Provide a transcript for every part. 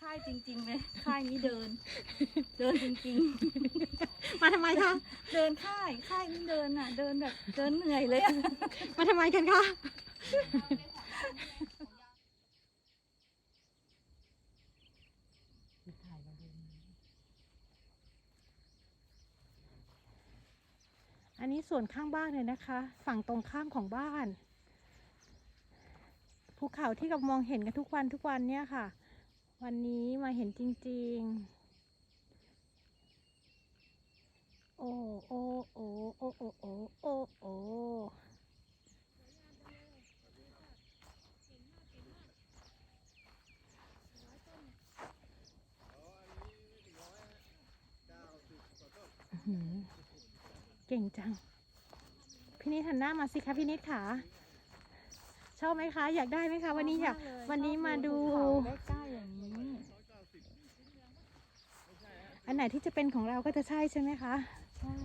ค่ายจริงๆเลยค่ายนี้เดิน เดินจริงมาทำไมคะ ๆ เดินค่ายค่ายนี้เดินอะ เดินแบบเดินเหนื่อยเลยอะมาทำไมกันคะ อันนี้ส่วนข้างบ้านเลยนะคะ ฝั่งตรงข้ามของบ้าน ภูเขาที่กับมองเห็นกันทุกวันทุกวันเนี่ยค่ะ วันนี้มาเห็นจริง ๆ โอ้โอ้โอ้โอ้โอ้โอ้โอ้โอ้เก่งจัง พี่นิดหันหน้ามาสิคะพี่นิดขา ชอบไหมคะ อยากได้ไหมคะ วันนี้อยากวันนี้มาดู ใกล้ๆอย่างนี้ อันไหนที่จะเป็นของเราก็จะใช่ใช่ไหมคะ ใช่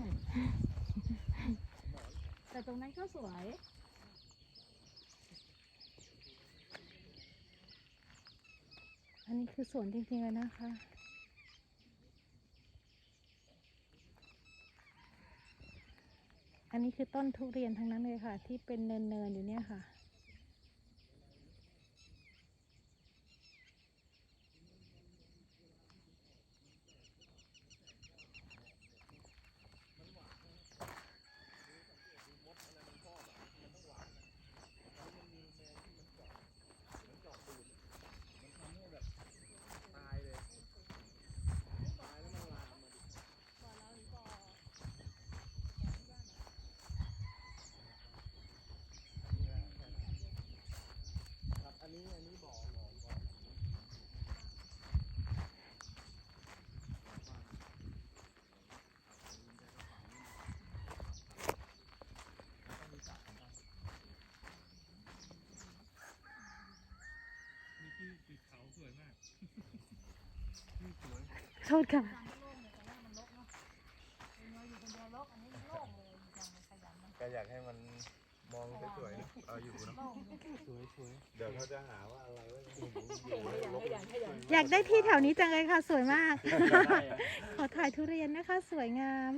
แต่ตรงนั้นก็สวย อันนี้คือสวนจริงๆเลยนะคะ อันนี้คือต้นทุเรียนทั้งนั้นเลยค่ะ ที่เป็นเนินๆอยู่เนี่ยค่ะ อันนี้อันนี้บ่อบ่อบ่อ มีที่ติดเขาสวยมาก ที่สวย โทษค่ะ ก็อยากให้มันมองสวยๆนะเอาอยู่เนอะสวยสวยเดี๋ยวเขาจะหาว่าอะไรวะอยู่อยู่ลบอยากได้ที่แถวนี้จังเลยค่ะ สวยมาก ขอถ่ายทุเรียนนะคะ สวยงาม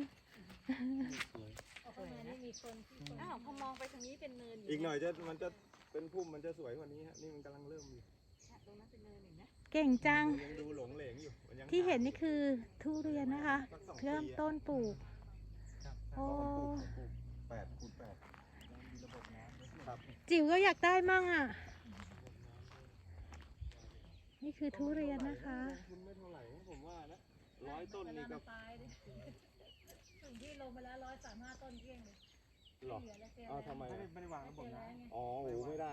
สวยอ้าวพอมองไปทางนี้เป็นเนินอยู่อีกหน่อยจะมันจะเป็นพุ่มมันจะสวยกว่านี้ฮะนี่มันกำลังเริ่มอยู่ตรงนั้นเป็นเนินอีกนะ เก่งจังมันยังดูหลงเหลงอยู่มัยังที่เห็นนี่คือทุเรียนนะคะ สักสองปีเริ่มอะต้นปลูกครับโอ้ แปดคูณแปดมีระบบน้ำด้วยครับจิ๋วก็อยากได้มั่งอะ นี่คือทุเรียนนะคะ คุณไม่เท่าไหร่นะผมว่านะร้อยต้นนี่กับตายเลยถึงที่ลงไปแล้วร้อยสามห้าต้นเกลี้ยงเลยหรอเหลือแล้วเกลี้ยงอ้าวทำไมไม่ได้อะไม่ได้วางระบบน้ำ อ๋อโหไม่ได้